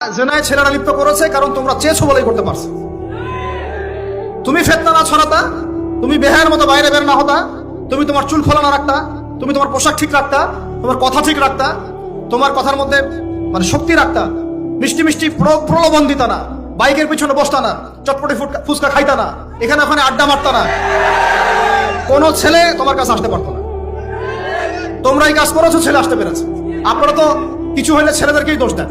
জেনায় ছেলেরা লিপ্ত করেছে, কারণ তোমরা চেয়েছো বলেই করতে পারছ। তুমি ফেতনা না ছড়াতা, তুমি বেহায়ের মতো বাইরে বের না হতা, তুমি তোমার চুল খোলা না রাখতা, তুমি তোমার পোশাক ঠিক রাখতা, তোমার কথা ঠিক রাখতা, তোমার কথার মধ্যে মানে শক্তি রাখতা, মিষ্টি মিষ্টি প্রলোভন দিতা না, বাইকের পিছনে বসতা না, চটপটি ফুচকা খাইতা না, এখানে ওখানে আড্ডা মারতা না। কোনো ছেলে তোমার কাছে আসতে পারতো না। তোমরা এই কাজ করেছ, ছেলে আসতে পেরেছে। আপনারা তো কিছু হলে ছেলেদেরকেই দোষ দেন।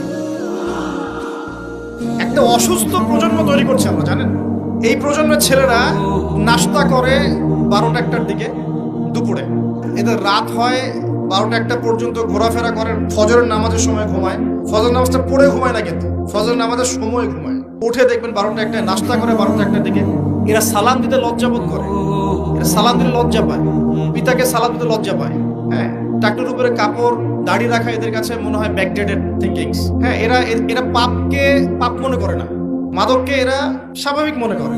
একটা অসুস্থ প্রজন্ম তৈরি করছে আমরা, জানেন? এই প্রজন্মের ছেলেরা নাস্তা করে বারোটা একটার দিকে, দুপুরে। এদের রাত হয় বারোটা একটা পর্যন্ত, ঘোরাফেরা করে, ফজরের নামাজের সময় ঘুমায়। ফজর নামাজটা পড়ে ঘুমায় না কিন্তু ফজর নামাজের সময় ঘুমায়। উঠে দেখবেন বারোটা একটা, নাস্তা করে বারোটা একটার দিকে। এরা সালাম দিতে লজ্জাবোধ করে। এরা সালাম দিতে লজ্জা পায়। পিতাকে সালাম দিতে লজ্জা পায়। হ্যাঁ? টাকটুর উপরে কাপড় দাড়ি রাখা এদের কাছে মনে হয় ব্যাকডেটেড থিঙ্কিংস হ্যাঁ এরা এরা পাপকে পাপ মনে করে না। মাদককে এরা স্বাভাবিক মনে করে।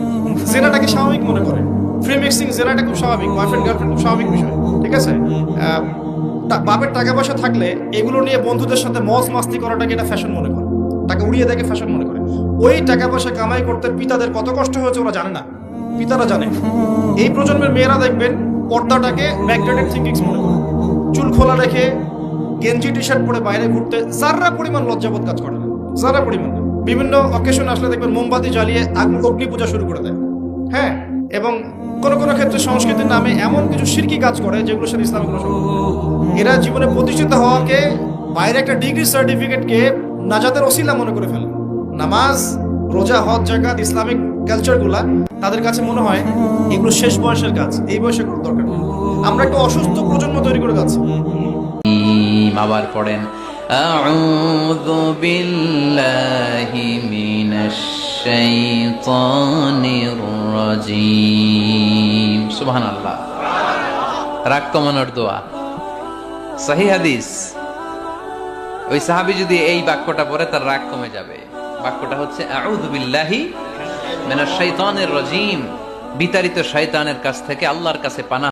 জেনাটাকে স্বাভাবিক মনে করে। ফ্রি মিক্সিং জেনাটা খুব স্বাভাবিক বয়ফ্রেন্ড গার্লফ্রেন্ড খুব স্বাভাবিক বিষয়, ঠিক আছে? বাপের টাকা পয়সা থাকলে এগুলো নিয়ে বন্ধুদের সাথে মজ মাস্তি করাটাকে এটা ফ্যাশন মনে করে। টাকা উড়িয়ে দেখে ফ্যাশন মনে করে। ওই টাকা পয়সা কামাই করতে পিতাদের কত কষ্ট হয়েছে ওরা জানে না। পিতারা জানে। এই প্রজন্মের মেয়েরা দেখবেন পর্দাটাকে ব্যাকডেটেড থিঙ্কিংস মনে করে। চুল খোলা রেখে গেঞ্জি টি শার্ট পরে বাইরে ঘুরতে যারা পরিমাণ লজ্জাবোধ কাজ করে না পরিমাণ বিভিন্ন অকেশন আসলে দেখবেন মোমবাতি জ্বালিয়ে অগ্নি পূজা শুরু করে দেয়। হ্যাঁ এবং কোনো কোনো ক্ষেত্রে সংস্কৃতির নামে এমন কিছু শিরকি কাজ করে যেগুলো সাথে ইসলামের কোনো এরা জীবনে প্রতিষ্ঠিত হওয়াকে, বাইরে একটা ডিগ্রি সার্টিফিকেটকে নাজাদের ওসিলা মনে করে ফেলে। নামাজ, রোজা, হজ, জাকাত, ইসলামিক কালচারগুলা তাদের কাছে মনে হয় এগুলো শেষ বয়সের কাজ, এই বয়সে কোনো দরকার নেই। আমরা একটা অসুস্থ প্রজন্ম তৈরি করে যাচ্ছি الرجيم আবার পড়েন أعوذ بالله من الشيطان الرجيم সুবহান আল্লাহ রাগ কমানোর দোয়া সহি হাদিস ওই সাহাবি যদি এই বাক্যটা পড়ে তার রাগ কমে যাবে বাক্যটা হচ্ছে আউযু বিল্লাহি মিনাশ শাইতানির রাজিম বিতাড়িত শয়তানের কাছ থেকে আল্লাহর কাছে পানা